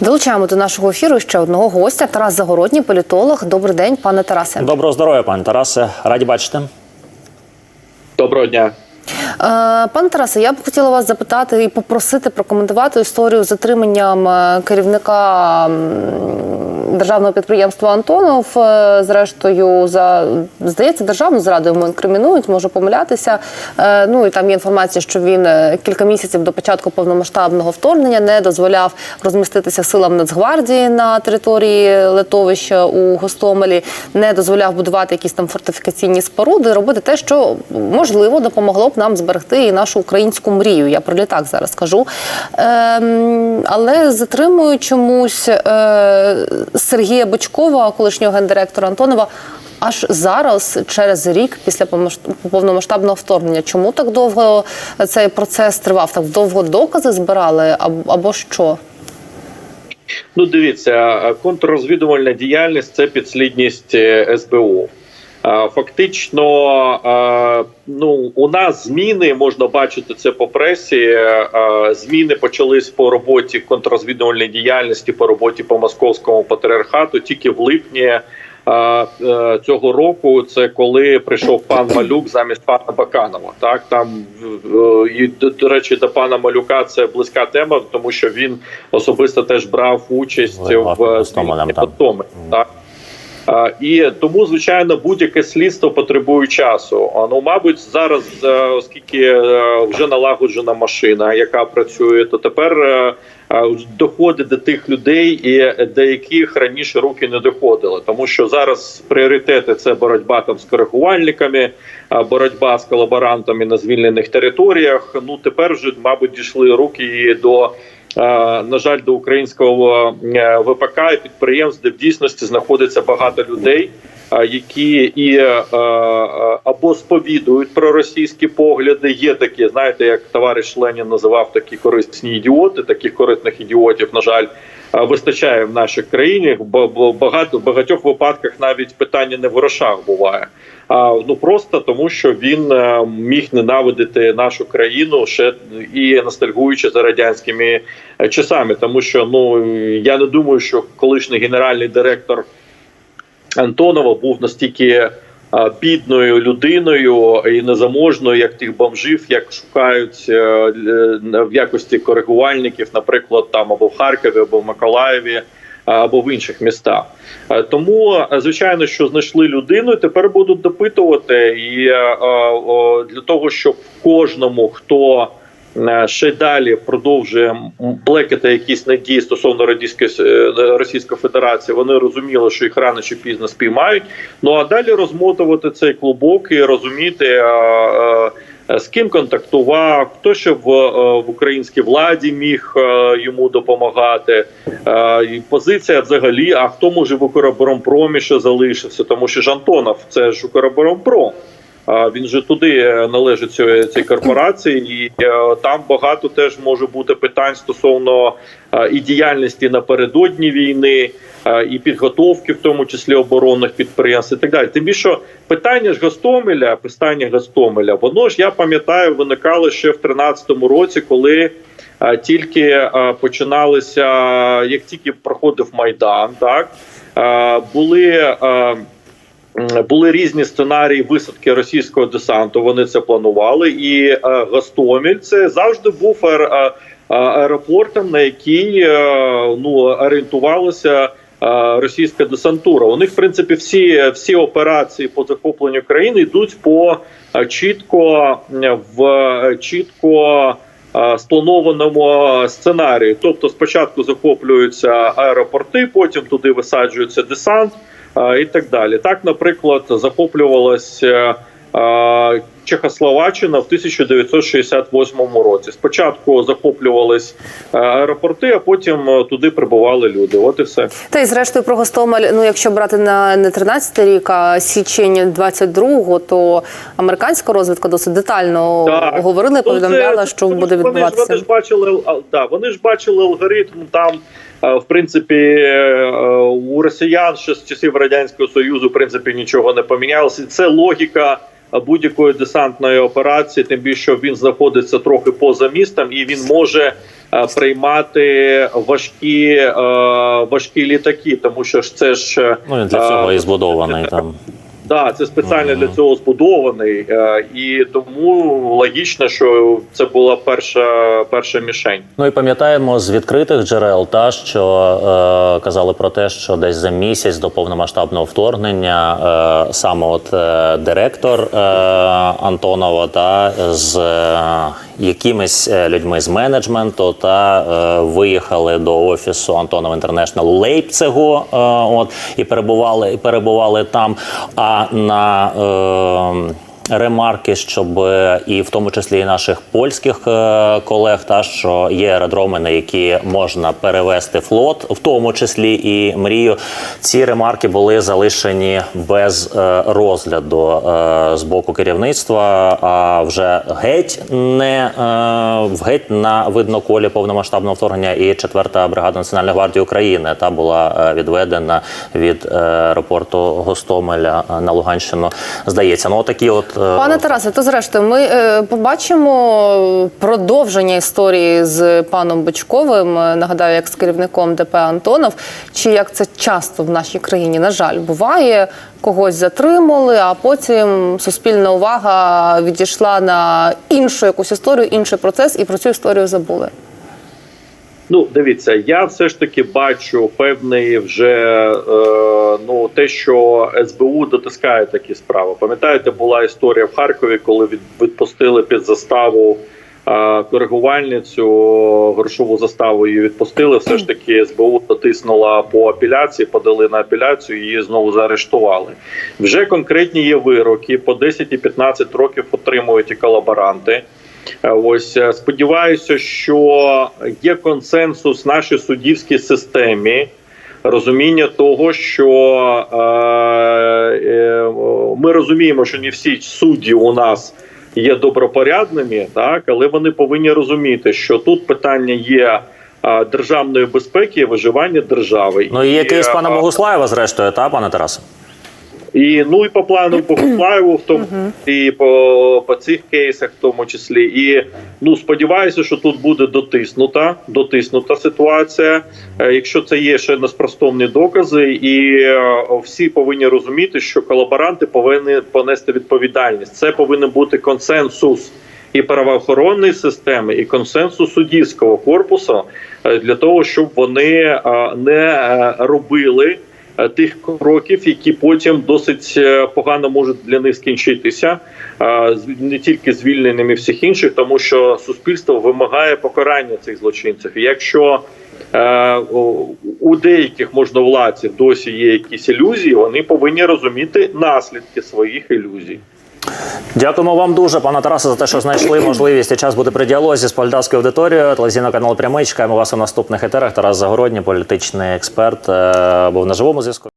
Долучаємо до нашого ефіру ще одного гостя. Тарас Загородній, політолог. Добрий день, пане Тарасе. Доброго здоров'я, пане Тарасе. Раді бачити. Доброго дня. Е, Пане Тарасе, я б хотіла вас запитати і попросити прокоментувати історію з затриманням е, керівника державного підприємства Антонов. Е, Зрештою, за здається, державну зраду йому інкримінують, можу помилятися. Е, Ну і там є інформація, що він е, кілька місяців до початку повномасштабного вторгнення не дозволяв розміститися силам Нацгвардії на території литовища у Гостомелі, не дозволяв будувати якісь там фортифікаційні споруди, робити те, що можливо допомогло б нам зберегти і нашу українську мрію. Я про літак зараз кажу. Ем, але затримую чомусь Сергія Бочкова, колишнього гендиректора Антонова. Аж зараз, через рік після повномасштабного вторгнення, чому так довго цей процес тривав? Так довго докази збирали або що? Ну, дивіться, контррозвідувальна діяльність це підслідність е, СБУ. Фактично, ну у нас зміни можна бачити це по пресі. Зміни почались по роботі контррозвідувальної діяльності, по роботі по московському патріархату тільки в липні. е, Цього року це коли прийшов пан Малюк замість пана Баканова. Так там е, і до, до речі, до пана Малюка це близька тема, тому що він особисто теж брав участь Власне, в Гостомелем, звільненні так. І тому, звичайно, будь-яке слідство потребує часу. Ну, мабуть, зараз, е, оскільки е, вже налагоджена машина, яка працює, то тепер е, доходить до тих людей, і до яких раніше руки не доходили. Тому що зараз пріоритети це боротьба там з коригувальниками, боротьба з колаборантами на звільнених територіях. Ну тепер вже, мабуть, дійшли руки і до. Е, на жаль, до українського е, ВПК і підприємств, де в дійсності знаходиться багато людей, які і або сповідують про російські погляди. Є такі, знаєте, як товариш Ленін називав такі корисні ідіоти. Таких корисних ідіотів, на жаль, вистачає в нашій країні. Бо багато в багатьох випадках навіть питання не в грошах буває. А ну просто тому, що він міг ненавидити нашу країну ще і ностальгуючи за радянськими часами, тому що ну я не думаю, що колишній генеральний директор Антонова був настільки е, бідною людиною і незаможною, як тих бомжів, як шукають е, е, в якості коригувальників, наприклад, там або в Харкові, або в Миколаєві. Або в інших містах, тому звичайно, що знайшли людину, і тепер будуть допитувати, і для того, щоб кожному хто ще далі продовжує м, плекати якісь надії стосовно е, Російської Федерації, вони розуміли, що їх рано чи пізно спіймають. Ну а далі розмотувати цей клубок і розуміти. е, е, з ким контактував, хто ще в, е, в українській владі міг е, йому допомагати. Е, І позиція взагалі, а хто може в Укроборонпромі ще залишився, тому що ж Антонов це ж Укроборонпром. Він же туди е, належить цій, цій корпорації, і е, там багато теж може бути питань стосовно е, і діяльності напередодні війни, і підготовки, в тому числі оборонних підприємств, і так далі. Тим більше питання ж Гостомеля, питання Гостомеля, воно ж я пам'ятаю, виникало ще в 13-му році, коли тільки починалися, як тільки проходив майдан, так були. Е, Були різні сценарії висадки російського десанту. Вони це планували, і е, Гостомель це завжди був аер, а- а- аеропортом, на який е, ну орієнтувалася е, російська десантура. У них в принципі всі, всі операції по захопленню країни йдуть по е, чітко е, в е, чітко. е, Спланованому сценарії, тобто спочатку захоплюються аеропорти, потім туди висаджується десант е, і так далі. Так, наприклад, захоплювалася е, Чехословаччина в 1968 році. Спочатку захоплювались е, аеропорти, а потім е, туди прибували люди. От і все. Та й зрештою про Гостомель, ну якщо брати на не 13 рік, а січень 22-го, то американська розвідка досить детально Так. говорила, і Ну, повідомляла, це- що ж- буде вони ж- Вони ж бачили, да, вони ж бачили алгоритм там. е, В принципі, у росіян ще з часів радянського союзу в принципі нічого не помінялося. Це логіка будь-якої десантної операції, тим більше він знаходиться трохи поза містом, і він може е, приймати важкі, е, важкі літаки, тому що ж це ж е, Ну він для цього е, і збудований там. Да, це спеціально для цього збудований, е, і тому логічно, що це була перша перша мішень. Ну і пам'ятаємо з відкритих джерел, та що е, казали про те, що десь за місяць до повномасштабного вторгнення е, саме от е, директор е, Антонова та з е, якимись е, людьми з менеджменту та е, виїхали до офісу Антонов Інтернешнл у Лейпцигу. Е, от і перебували і перебували там. А на ремарки, щоб е, і в тому числі і наших польських е, колег, та що є аеродроми, на які можна перевести флот, в тому числі і мрію. Ці ремарки були залишені без е, розгляду з боку керівництва. А вже геть не в геть на видноколі повномасштабного вторгнення і 4-та бригада Національної гвардії України та була відведена від аеропорту Гостомеля на Луганщину. Здається, ну такі от Пане Тарасе, то зрештою, ми е, побачимо продовження історії з паном Бочковим. е, Нагадаю, як з керівником ДП Антонов. Чи як це часто в нашій країні, на жаль, буває, когось затримали, а потім суспільна увага відійшла на іншу якусь історію, інший процес, і про цю історію забули. Ну, дивіться, я все ж таки бачу певний вже е, ну те, що СБУ дотискає такі справи. Пам'ятаєте, була історія в Харкові, коли від, відпустили під заставу е, коригувальницю грошову заставу її відпустили. Все ж таки СБУ дотиснула по апеляції, подали на апеляцію, її знову заарештували. Вже конкретні є вироки по 10 і 15 років отримують і колаборанти. Е, Ось е, сподіваюся, що є консенсус в нашій суддівській системі. Розуміння того, що е, е, ми розуміємо, що не всі судді у нас є добропорядними, так але вони повинні розуміти, що тут питання є державної безпеки і виживання держави. Ну і є кейс е, пана Богуслаєва, зрештою, та пане Тарасе? І ну і по плану Богуслаєву, в тому і по, по цих кейсах, в тому числі. І ну сподіваюся, що тут буде дотиснута, дотиснута ситуація. Е, Якщо це є ще неспростовні докази, і е, всі повинні розуміти, що колаборанти повинні понести відповідальність. Це повинен бути консенсус. І правоохоронної системи, і консенсус суддівського корпусу е, для того, щоб вони не робили тих кроків, які потім досить е, погано можуть для них скінчитися, е, не тільки звільненими всіх інших, тому що суспільство вимагає покарання цих злочинців. І якщо е, у деяких можновладців досі є якісь ілюзії, вони повинні розуміти наслідки своїх ілюзій. Дякуємо вам дуже, пане Тарасе, за те, що знайшли можливість і час бути при діалозі з Польдавською аудиторією. Телевізійний канал Прямий. Чекаємо вас у наступних етерах. Тарас Загородній, політичний експерт, е, був на живому зв'язку.